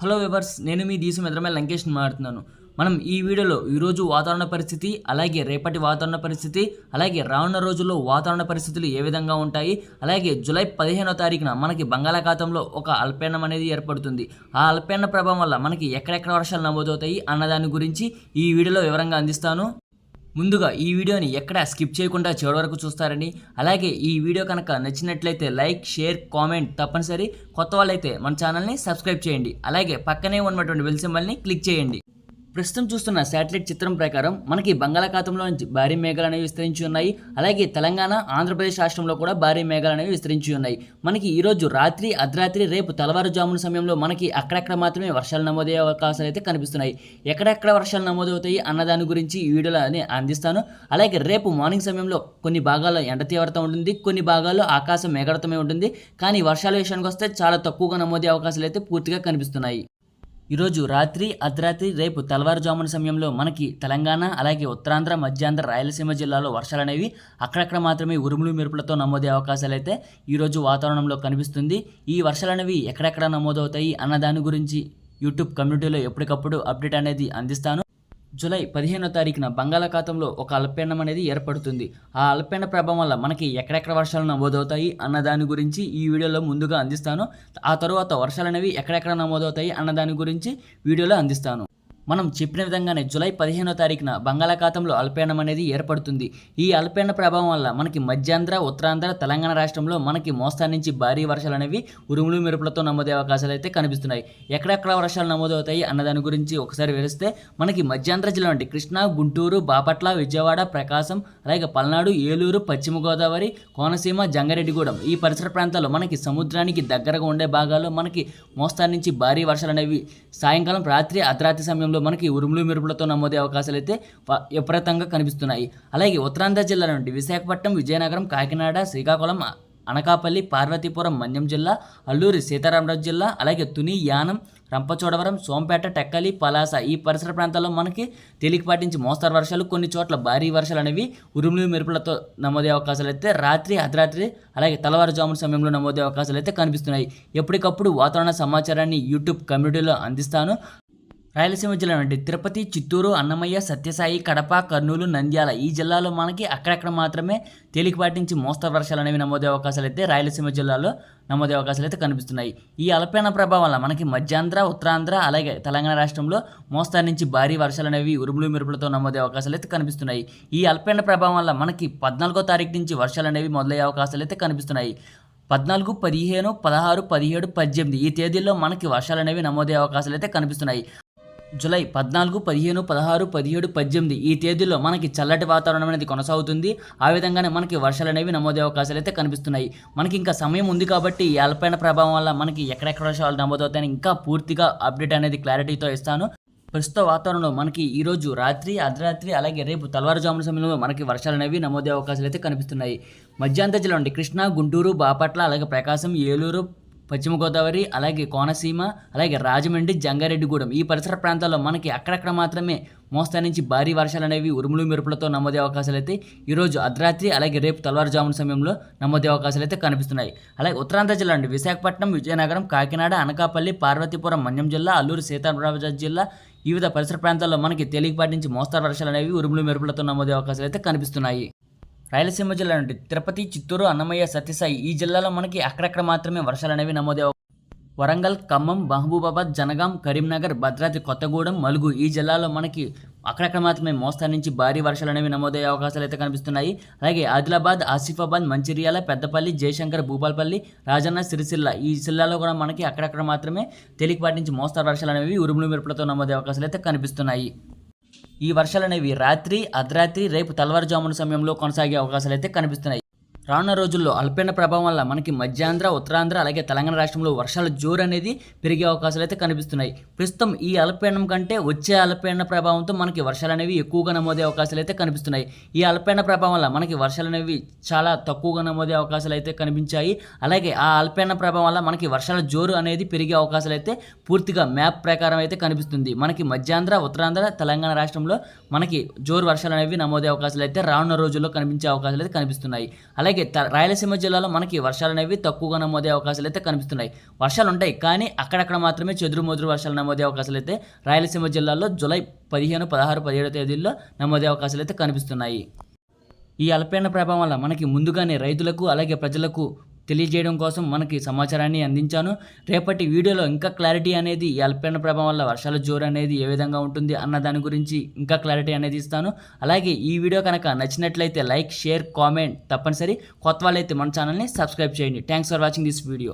Hello viewers నేను మీ దేశం ఎదురమే లంకేష్ని మాట్లాడుతున్నాను. మనం ఈ వీడియోలో ఈరోజు వాతావరణ పరిస్థితి అలాగే రేపటి వాతావరణ పరిస్థితి అలాగే రానున్న రోజుల్లో వాతావరణ పరిస్థితులు ఏ విధంగా ఉంటాయి అలాగే జూలై పదిహేనో తారీఖున మనకి బంగాళాఖాతంలో ఒక అల్పీడనం అనేది ఏర్పడుతుంది. ఆ అల్పీడన ప్రభావం వల్ల మనకి ఎక్కడెక్కడ వర్షాలు నమోదవుతాయి అన్నదాని గురించి ఈ వీడియోలో వివరంగా అందిస్తాను. ముందుగా ఈ వీడియోని ఎక్కడ స్కిప్ చేయకుండా చివరి వరకు చూస్తారని. అలాగే ఈ వీడియో కనుక నచ్చినట్లయితే లైక్ షేర్ కామెంట్ తప్పనిసరి. కొత్త వాళ్ళైతే మన ఛానల్ని సబ్స్క్రైబ్ చేయండి. అలాగే పక్కనే ఉన్నటువంటి బెల్ సింబల్ని క్లిక్ చేయండి. ప్రస్తుతం చూస్తున్న శాటిలైట్ చిత్రం ప్రకారం మనకి బంగాళాఖాతంలో భారీ మేఘాలు అనేవి విస్తరించి ఉన్నాయి. అలాగే తెలంగాణ ఆంధ్రప్రదేశ్ రాష్ట్రంలో కూడా భారీ మేఘాలు అనేవి విస్తరించి ఉన్నాయి. మనకి ఈరోజు రాత్రి అర్ధరాత్రి రేపు తెల్లవారుజామున సమయంలో మనకి అక్కడక్కడ మాత్రమే వర్షాలు నమోదయ్యే అవకాశాలు అయితే కనిపిస్తున్నాయి. ఎక్కడెక్కడ వర్షాలు నమోదవుతాయి అన్న దాని గురించి ఈ వీడియోలో అందిస్తాను. అలాగే రేపు మార్నింగ్ సమయంలో కొన్ని భాగాల్లో ఎండ తీవ్రత ఉంటుంది కొన్ని భాగాల్లో ఆకాశం మేఘాడతమే ఉంటుంది. కానీ వర్షాల విషయానికి వస్తే చాలా తక్కువగా నమోదే అవకాశాలు అయితే పూర్తిగా కనిపిస్తున్నాయి. ఈరోజు రాత్రి అర్ధరాత్రి రేపు తెల్లవారుజామున సమయంలో మనకి తెలంగాణ అలాగే ఉత్తరాంధ్ర మధ్యాంధ్ర రాయలసీమ జిల్లాలో వర్షాలు అనేవి అక్కడక్కడ మాత్రమే ఉరుములు మెరుపులతో నమోదే అవకాశాలు అయితే ఈరోజు వాతావరణంలో కనిపిస్తుంది. ఈ వర్షాలు అనేవి ఎక్కడెక్కడ నమోదవుతాయి అన్న దాని గురించి యూట్యూబ్ కమ్యూనిటీలో ఎప్పటికప్పుడు అప్డేట్ అనేది అందిస్తాను. జూలై పదిహేనో తారీఖున బంగాళాఖాతంలో ఒక అల్పీడనం అనేది ఏర్పడుతుంది. ఆ అల్పీడన ప్రభావం వల్ల మనకి ఎక్కడెక్కడ వర్షాలు నమోదవుతాయి అన్న దాని గురించి ఈ వీడియోలో ముందుగా అందిస్తాను. ఆ తరువాత వర్షాలు అనేవి ఎక్కడెక్కడ నమోదవుతాయి అన్న దాని గురించి వీడియోలో అందిస్తాను. మనం చెప్పిన విధంగానే జూలై పదిహేనో తారీఖున బంగాళాఖాతంలో అల్పీడనం అనేది ఏర్పడుతుంది. ఈ అల్పీడన ప్రభావం వల్ల మనకి మధ్యాంధ్ర ఉత్తరాంధ్ర తెలంగాణ రాష్ట్రంలో మనకి మోస్తా నుంచి భారీ వర్షాలు అనేవి ఉరుములు మెరుపులతో నమోదే అవకాశాలు అయితే కనిపిస్తున్నాయి. ఎక్కడెక్కడ వర్షాలు నమోదవుతాయి అన్న దాని గురించి ఒకసారి వివరిస్తే మనకి మధ్యాంధ్ర జిల్లా నుండి కృష్ణా గుంటూరు బాపట్ల విజయవాడ ప్రకాశం అలాగే పల్నాడు ఏలూరు పశ్చిమ గోదావరి కోనసీమ జంగారెడ్డిగూడెం ఈ పరిసర ప్రాంతాల్లో మనకి సముద్రానికి దగ్గరగా ఉండే భాగాల్లో మనకి మోస్తా నుంచి భారీ వర్షాలు అనేవి సాయంకాలం రాత్రి అర్ధరాత్రి సమయంలో మనకి ఉరుములు మెరుపులతో నమోదే అవకాశాలు అయితే విపరీతంగా కనిపిస్తున్నాయి. అలాగే ఉత్తరాంధ్ర జిల్లా నుండి విశాఖపట్నం విజయనగరం కాకినాడ శ్రీకాకుళం అనకాపల్లి పార్వతీపురం మన్యం జిల్లా అల్లూరి సీతారామరాజు జిల్లా అలాగే తుని యానం రంపచోడవరం సోంపేట టెక్కలి పలాస ఈ పరిసర ప్రాంతాల్లో మనకి తేలికపాటి నుంచి మోస్తరు వర్షాలు కొన్ని చోట్ల భారీ వర్షాలు అనేవి ఉరుములు మెరుపులతో నమోదే అవకాశాలు అయితే రాత్రి అర్ధరాత్రి అలాగే తెల్లవారుజామున సమయంలో నమోదే అవకాశాలు అయితే కనిపిస్తున్నాయి. ఎప్పటికప్పుడు వాతావరణ సమాచారాన్ని యూట్యూబ్ కమ్యూనిటీలో అందిస్తాను. రాయలసీమ జిల్లా అంటే తిరుపతి చిత్తూరు అన్నమయ్య సత్యసాయి కడప కర్నూలు నంద్యాల ఈ జిల్లాలో మనకి అక్కడక్కడ మాత్రమే తేలికపాటి నుంచి మోస్తరు వర్షాలు అనేవి నమోదే అవకాశాలు అయితే రాయలసీమ జిల్లాలో నమోదే అవకాశాలు అయితే కనిపిస్తున్నాయి. ఈ అల్పీన ప్రభావం వల్ల మనకి మధ్యాంధ్ర ఉత్తరాంధ్ర అలాగే తెలంగాణ రాష్ట్రంలో మోస్తరు నుంచి భారీ వర్షాలు అనేవి ఉరుములు మెరుపులతో నమోదే అవకాశాలు అయితే కనిపిస్తున్నాయి. ఈ అల్పీన ప్రభావం వల్ల మనకి పద్నాలుగో తారీఖు నుంచి వర్షాలు అనేవి మొదలయ్యే అవకాశాలు అయితే కనిపిస్తున్నాయి. పద్నాలుగు పదిహేను పదహారు పదిహేడు పద్దెనిమిది ఈ తేదీల్లో మనకి వర్షాలు అనేవి నమోదే అవకాశాలు అయితే కనిపిస్తున్నాయి. జూలై పద్నాలుగు పదిహేను పదహారు పదిహేడు పద్దెనిమిది ఈ తేదీల్లో మనకి చల్లటి వాతావరణం అనేది కొనసాగుతుంది. ఆ విధంగానే మనకి వర్షాలు అనేవి నమోదే అవకాశాలు అయితే కనిపిస్తున్నాయి. మనకి ఇంకా సమయం ఉంది కాబట్టి ఈ అల్పైన ప్రభావం వల్ల మనకి ఎక్కడెక్కడ వర్షాలు నమోదవుతాయని ఇంకా పూర్తిగా అప్డేట్ అనేది క్లారిటీతో ఇస్తాను. ప్రస్తుత వాతావరణంలో మనకి ఈరోజు రాత్రి అర్ధరాత్రి అలాగే రేపు తెల్లవారుజామున సమయంలో మనకి వర్షాలు అనేవి నమోదే అవకాశాలు అయితే కనిపిస్తున్నాయి. మధ్యాంత జిల్లా నుండి కృష్ణా గుంటూరు బాపట్ల అలాగే ప్రకాశం ఏలూరు పశ్చిమ గోదావరి అలాగే కోనసీమ అలాగే రాజమండ్రి జంగారెడ్డిగూడెం. ఈ పరిసర ప్రాంతాల్లో మనకి అక్కడక్కడ మాత్రమే మోస్తా నుంచి భారీ వర్షాలు అనేవి ఉరుములు మెరుపులతో నమోదే అవకాశాలు అయితే ఈరోజు అర్ధరాత్రి అలాగే రేపు తెల్లవారుజామున సమయంలో నమోదే అవకాశాలు అయితే కనిపిస్తున్నాయి. అలాగే ఉత్తరాంధ్ర జిల్లా నుండి విశాఖపట్నం విజయనగరం కాకినాడ అనకాపల్లి పార్వతీపురం మన్యం జిల్లా అల్లూరు సీతారామరాజు జిల్లా వివిధ పరిసర ప్రాంతాల్లో మనకి తేలికపాటి నుంచి మోస్తారు వర్షాలు అనేవి ఉరుములు మెరుపులతో నమోదే అవకాశాలు అయితే కనిపిస్తున్నాయి. రాయలసీమ జిల్లా నుండి తిరుపతి చిత్తూరు అన్నమయ్య సత్యసాయి ఈ జిల్లాలో మనకి అక్కడక్కడ మాత్రమే వర్షాలు అనేవి నమోదే వరంగల్ ఖమ్మం మహబూబాబాద్ జనగాం కరీంనగర్ భద్రాద్రి కొత్తగూడెం మలుగు ఈ జిల్లాలో మనకి అక్కడక్కడ మాత్రమే మోస్తారు నుంచి భారీ వర్షాలు అనేవి నమోదయ్యే అవకాశాలు అయితే కనిపిస్తున్నాయి. అలాగే ఆదిలాబాద్ ఆసిఫాబాద్ మంచిర్యాల పెద్దపల్లి జయశంకర్ భూపాలపల్లి రాజన్న సిరిసిల్ల ఈ జిల్లాలో కూడా మనకి అక్కడక్కడ మాత్రమే తేలికపాటి నుంచి మోస్తారు వర్షాలు అనేవి ఉరుములు మెరుపులతో నమోదయ్యే అవకాశాలు అయితే కనిపిస్తున్నాయి. ఈ వర్షాలు అనేవి రాత్రి అర్ధరాత్రి రేపు తెల్లవారుజామున సమయంలో కొనసాగే అవకాశాలు అయితే కనిపిస్తున్నాయి. రానున్న రోజుల్లో అల్పీన ప్రభావం వల్ల మనకి మధ్యాంధ్ర ఉత్తరాంధ్ర అలాగే తెలంగాణ రాష్ట్రంలో వర్షాల జోరు అనేది పెరిగే అవకాశాలు అయితే కనిపిస్తున్నాయి. ప్రస్తుతం ఈ అల్పీనం కంటే వచ్చే అల్పీన ప్రభావంతో మనకి వర్షాలు అనేవి ఎక్కువగా నమోదే అవకాశాలు అయితే కనిపిస్తున్నాయి. ఈ అల్పీన ప్రభావం వల్ల మనకి వర్షాలు అనేవి చాలా తక్కువగా నమోదే అవకాశాలు అయితే కనిపించాయి. అలాగే ఆ అల్పీన ప్రభావం వల్ల మనకి వర్షాల జోరు అనేది పెరిగే అవకాశాలు అయితే పూర్తిగా మ్యాప్ ప్రకారం అయితే కనిపిస్తుంది. మనకి మధ్యాంధ్ర ఉత్తరాంధ్ర తెలంగాణ రాష్ట్రంలో మనకి జోరు వర్షాలు అనేవి నమోదే అవకాశాలు అయితే రానున్న రోజుల్లో కనిపించే అవకాశాలు అయితే కనిపిస్తున్నాయి. అలాగే అలాగే రాయలసీమ జిల్లాలో మనకి వర్షాలు అనేవి తక్కువగా నమోదే అవకాశాలు అయితే కనిపిస్తున్నాయి. వర్షాలు ఉంటాయి కానీ అక్కడక్కడ మాత్రమే చెదురు మొదురు వర్షాలు నమోదే అవకాశాలు అయితే రాయలసీమ జిల్లాలో జూలై పదిహేను పదహారు పదిహేడు తేదీల్లో నమోదే అవకాశాలు అయితే కనిపిస్తున్నాయి. ఈ అల్పపీడన ప్రభావం వల్ల మనకి ముందుగానే రైతులకు అలాగే ప్రజలకు తెలియజేయడం కోసం మనకి సమాచారాన్ని అందించాను. రేపటి వీడియోలో ఇంకా క్లారిటీ అనేది ఈ ప్రభావం వల్ల వర్షాల జోరు అనేది ఏ విధంగా ఉంటుంది అన్న దాని గురించి ఇంకా క్లారిటీ అనేది ఇస్తాను. అలాగే ఈ వీడియో కనుక నచ్చినట్లయితే లైక్ షేర్ కామెంట్ తప్పనిసరి. కొత్త వాళ్ళైతే మన ఛానల్ని సబ్స్క్రైబ్ చేయండి. Thanks for watching this video